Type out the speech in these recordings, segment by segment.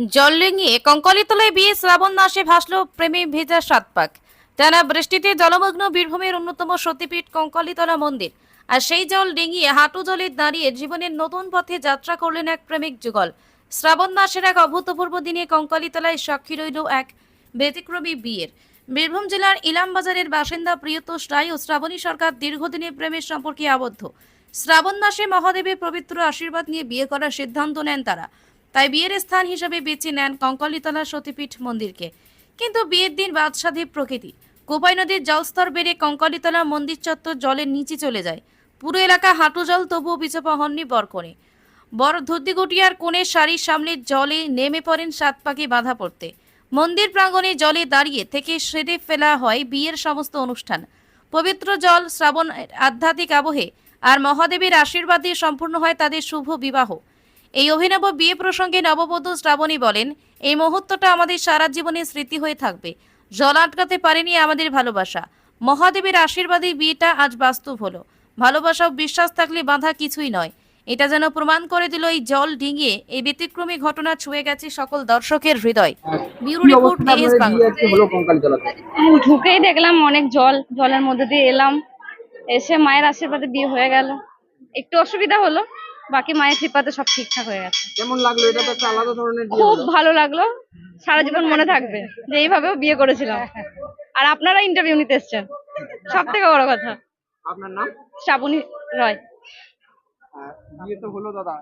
জল লেঙিয়ে কঙ্কলিতলায় বিয়ে শ্রাবণ মাসে ভাসল প্রেমে ভেজা সাত পাক টানা বৃষ্টিতে জলমগ্ন বীরভূমের অন্যতম সতীপীঠ কঙ্কলিতলা মন্দির। আর সেই জল ডিঙিয়ে হাঁটু জলে দাঁড়িয়ে জীবনের নতুন পথে যাত্রা করলেন এক প্রেমিক যুগল। শ্রাবণ মাসের এক অভূতপূর্ব দিনে কঙ্কালিতলায় সাক্ষী রইল এক ব্যতিক্রমী বিয়ের। বীরভূম জেলার ইলামবাজারের বাসিন্দা প্রিয়তোষ রায় ও শ্রাবণী সরকার দীর্ঘদিনের প্রেমের সম্পর্কে আবদ্ধ। শ্রাবণ মাসে মহাদেবের পবিত্র আশীর্বাদ নিয়ে বিয়ে করার সিদ্ধান্ত নেন তারা। তাই বিয়ের স্থান হিসেবে বেছে নেন কঙ্কলিতলা সতীপীঠ মন্দিরকে। কিন্তু বিয়ের দিন বাদশাধী প্রকৃতি। কোপাই নদীর জলস্তর বেড়ে কঙ্কলিতলা মন্দির চত্বর জলের নিচে চলে যায়। পুরো এলাকা হাঁটু জল, তবুও পিছপা হননি বরকনে। বড় ধুতিগুটিয়ার কোণের শাড়ির সামনে জলে নেমে পড়েন সাত পাখি বাধা পড়তে। মন্দির প্রাঙ্গণে জলে দাঁড়িয়ে থেকে সেরে ফেলা হয় বিয়ের সমস্ত অনুষ্ঠান। পবিত্র জল, শ্রাবণ, আধ্যাত্মিক আবহে, আর মহাদেবের আশীর্বাদে সম্পূর্ণ হয় তাদের শুভ বিবাহ। এই অভিনব বিয়ে প্রসঙ্গে নববধূ শ্রাবণী বলেন এই মুহূর্তটা আমাদের সারা জীবনের স্মৃতি হয়ে থাকবে। জল আটকাতে পারেনি আমাদের ভালোবাসা। মহাদেবের আশীর্বাদে বিয়েটা আজ বাস্তব হলো। ভালোবাসা ও বিশ্বাস থাকলে বাঁধা কিছুই নয়। এটা যেন প্রমাণ করে দিল এই জল ডিঙিয়ে এই ব্যতিক্রমী ঘটনা ছুঁয়ে গেছে সকল দর্শকের হৃদয়। Bureau report Bangla. ঢুকেই দেখলাম অনেক জল জলের মধ্যে দিয়ে এলাম। এসে মায়ের আশীর্বাদে বিয়ে হয়ে গেল। একটু অসুবিধা হলো। বাকি মায়ের কৃপাতে সব ঠিকঠাক হয়ে গেছে। কেমন লাগল? এটা তো একটা আলাদা ধরনের বিয়ে খুব হলো। ভালো লাগল। সারা জীবন মনে থাকবে যে এইভাবেও বিয়ে করেছিলাম। আর আপনারা ইন্টারভিউ নিতে এসছেন। সব থেকে বড় কথা। আপনার নাম? শ্রাবণী রয়। আহ, বিয়ে তো হলো দাদা।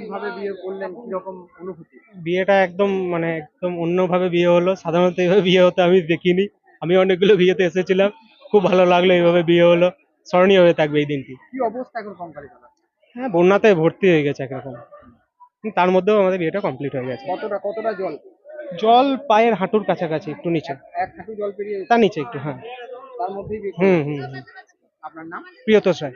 কীভাবে বিয়ে করলেন? কীরকম অনুভূতি? বিয়েটা একদম মানে একদম অন্যভাবে বিয়ে হলো। সাধারণত এইভাবে বিয়ে হতে আমি দেখিনি। আমি অনেকগুলো বিয়েতে এসেছিলাম। খুব ভালো লাগল এইভাবে বিয়ে হলো। স্মরণীয় হয়ে থাকবে এই দিনটি। কি অবস্থা এখন কঙ্কালীতলা হ্যাঁ বন্যাতে ভর্তি হয়ে গেছে একরকম তার মধ্যেও আমাদের বিয়েটা কমপ্লিট হয়ে গেছে। কতটা কতটা জল? জল পায়ের হাঁটুর কাছাকাছি একটু নিচে। এক হাঁটু জল পেরিয়ে তার নিচে একটু হ্যাঁ। তার মধ্যেই হুম হুম। আপনার নাম? প্রিয়তোষ রায়।